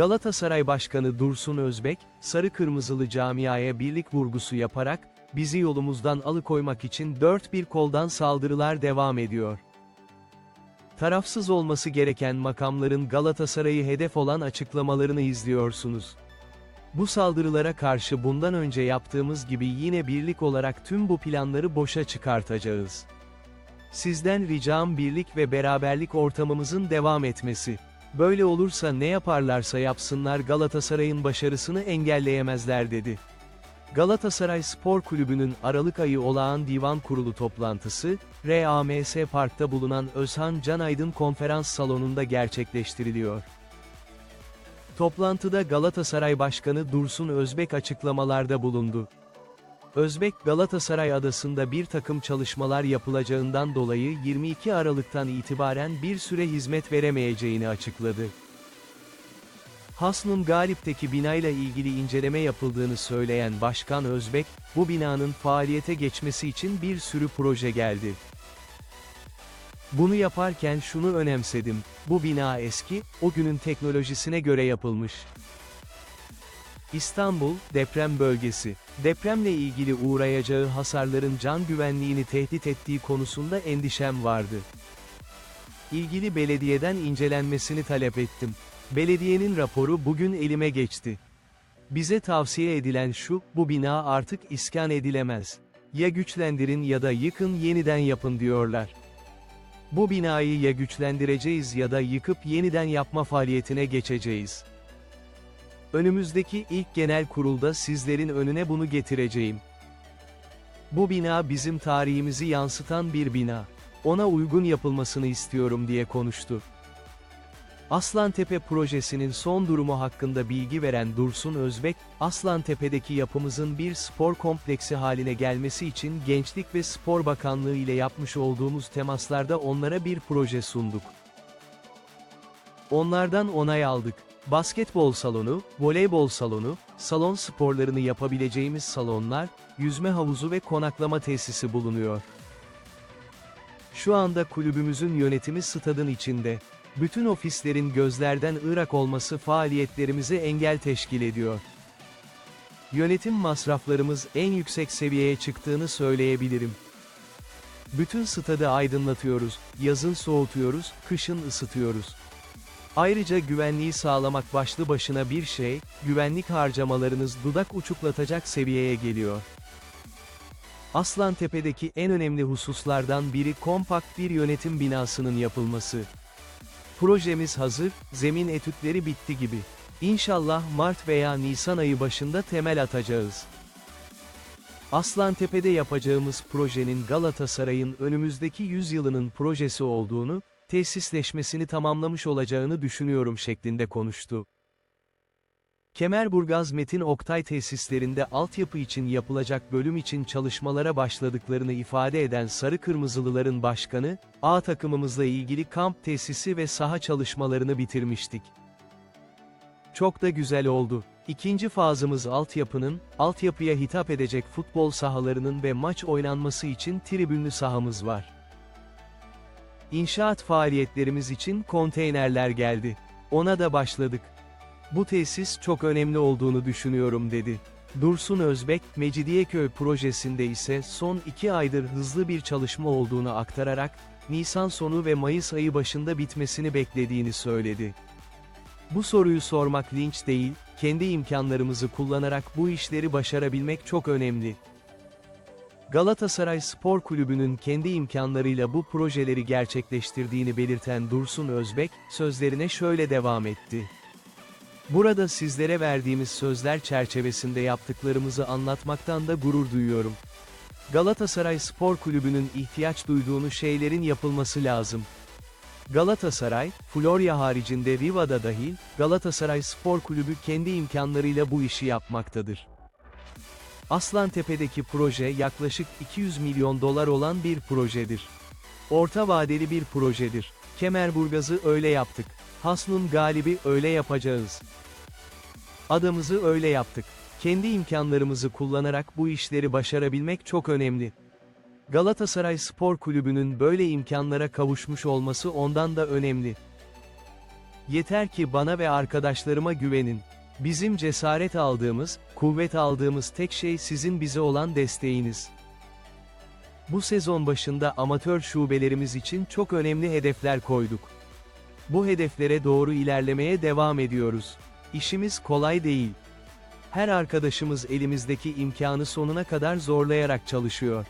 Galatasaray Başkanı Dursun Özbek, sarı kırmızılı camiaya birlik vurgusu yaparak, bizi yolumuzdan alıkoymak için dört bir koldan saldırılar devam ediyor. Tarafsız olması gereken makamların Galatasaray'ı hedef olan açıklamalarını izliyorsunuz. Bu saldırılara karşı bundan önce yaptığımız gibi yine birlik olarak tüm bu planları boşa çıkartacağız. Sizden ricam birlik ve beraberlik ortamımızın devam etmesi. Böyle olursa ne yaparlarsa yapsınlar Galatasaray'ın başarısını engelleyemezler dedi. Galatasaray Spor Kulübü'nün Aralık ayı olağan divan kurulu toplantısı, RAMS Park'ta bulunan Özhan Canaydın konferans salonunda gerçekleştiriliyor. Toplantıda Galatasaray Başkanı Dursun Özbek açıklamalarda bulundu. Özbek Galatasaray adasında bir takım çalışmalar yapılacağından dolayı 22 Aralık'tan itibaren bir süre hizmet veremeyeceğini açıkladı. Hasnun Galip'teki binayla ilgili inceleme yapıldığını söyleyen Başkan Özbek, bu binanın faaliyete geçmesi için bir sürü proje geldi. Bunu yaparken şunu önemsedim, bu bina eski, o günün teknolojisine göre yapılmış. İstanbul, deprem bölgesi. Depremle ilgili uğrayacağı hasarların can güvenliğini tehdit ettiği konusunda endişem vardı. İlgili belediyeden incelenmesini talep ettim. Belediyenin raporu bugün elime geçti. Bize tavsiye edilen şu, bu bina artık iskan edilemez. Ya güçlendirin ya da yıkın yeniden yapın diyorlar. Bu binayı ya güçlendireceğiz ya da yıkıp yeniden yapma faaliyetine geçeceğiz. Önümüzdeki ilk genel kurulda sizlerin önüne bunu getireceğim. Bu bina bizim tarihimizi yansıtan bir bina. Ona uygun yapılmasını istiyorum diye konuştu. Aslantepe projesinin son durumu hakkında bilgi veren Dursun Özbek, Aslantepe'deki yapımızın bir spor kompleksi haline gelmesi için Gençlik ve Spor Bakanlığı ile yapmış olduğumuz temaslarda onlara bir proje sunduk. Onlardan onay aldık. Basketbol salonu, voleybol salonu, salon sporlarını yapabileceğimiz salonlar, yüzme havuzu ve konaklama tesisi bulunuyor. Şu anda kulübümüzün yönetimi stadın içinde. Bütün ofislerin gözlerden ırak olması faaliyetlerimize engel teşkil ediyor. Yönetim masraflarımız en yüksek seviyeye çıktığını söyleyebilirim. Bütün stadı aydınlatıyoruz, yazın soğutuyoruz, kışın ısıtıyoruz. Ayrıca güvenliği sağlamak başlı başına bir şey, güvenlik harcamalarınız dudak uçuklatacak seviyeye geliyor. Aslantepe'deki en önemli hususlardan biri kompakt bir yönetim binasının yapılması. Projemiz hazır, zemin etütleri bitti gibi. İnşallah Mart veya Nisan ayı başında temel atacağız. Aslantepe'de yapacağımız projenin Galatasaray'ın önümüzdeki yüzyılının projesi olduğunu, tesisleşmesini tamamlamış olacağını düşünüyorum şeklinde konuştu. Kemerburgaz Metin Oktay tesislerinde altyapı için yapılacak bölüm için çalışmalara başladıklarını ifade eden Sarı Kırmızılıların başkanı, A takımımızla ilgili kamp tesisi ve saha çalışmalarını bitirmiştik. Çok da güzel oldu. İkinci fazımız altyapının, altyapıya hitap edecek futbol sahalarının ve maç oynanması için tribünlü sahamız var. İnşaat faaliyetlerimiz için konteynerler geldi. Ona da başladık. Bu tesis çok önemli olduğunu düşünüyorum dedi. Dursun Özbek, Mecidiyeköy projesinde ise son iki aydır hızlı bir çalışma olduğunu aktararak, Nisan sonu ve Mayıs ayı başında bitmesini beklediğini söyledi. Bu soruyu sormak linç değil, kendi imkanlarımızı kullanarak bu işleri başarabilmek çok önemli. Galatasaray Spor Kulübü'nün kendi imkanlarıyla bu projeleri gerçekleştirdiğini belirten Dursun Özbek, sözlerine şöyle devam etti. Burada sizlere verdiğimiz sözler çerçevesinde yaptıklarımızı anlatmaktan da gurur duyuyorum. Galatasaray Spor Kulübü'nün ihtiyaç duyduğunu şeylerin yapılması lazım. Galatasaray, Florya haricinde Riva'da dahil, Galatasaray Spor Kulübü kendi imkanlarıyla bu işi yapmaktadır. Aslantepe'deki proje yaklaşık 200 milyon dolar olan bir projedir. Orta vadeli bir projedir. Kemerburgaz'ı öyle yaptık. Hasnun Galibi öyle yapacağız. Adamızı öyle yaptık. Kendi imkanlarımızı kullanarak bu işleri başarabilmek çok önemli. Galatasaray Spor Kulübü'nün böyle imkanlara kavuşmuş olması ondan da önemli. Yeter ki bana ve arkadaşlarıma güvenin. Bizim cesaret aldığımız, kuvvet aldığımız tek şey sizin bize olan desteğiniz. Bu sezon başında amatör şubelerimiz için çok önemli hedefler koyduk. Bu hedeflere doğru ilerlemeye devam ediyoruz. İşimiz kolay değil. Her arkadaşımız elimizdeki imkanı sonuna kadar zorlayarak çalışıyor.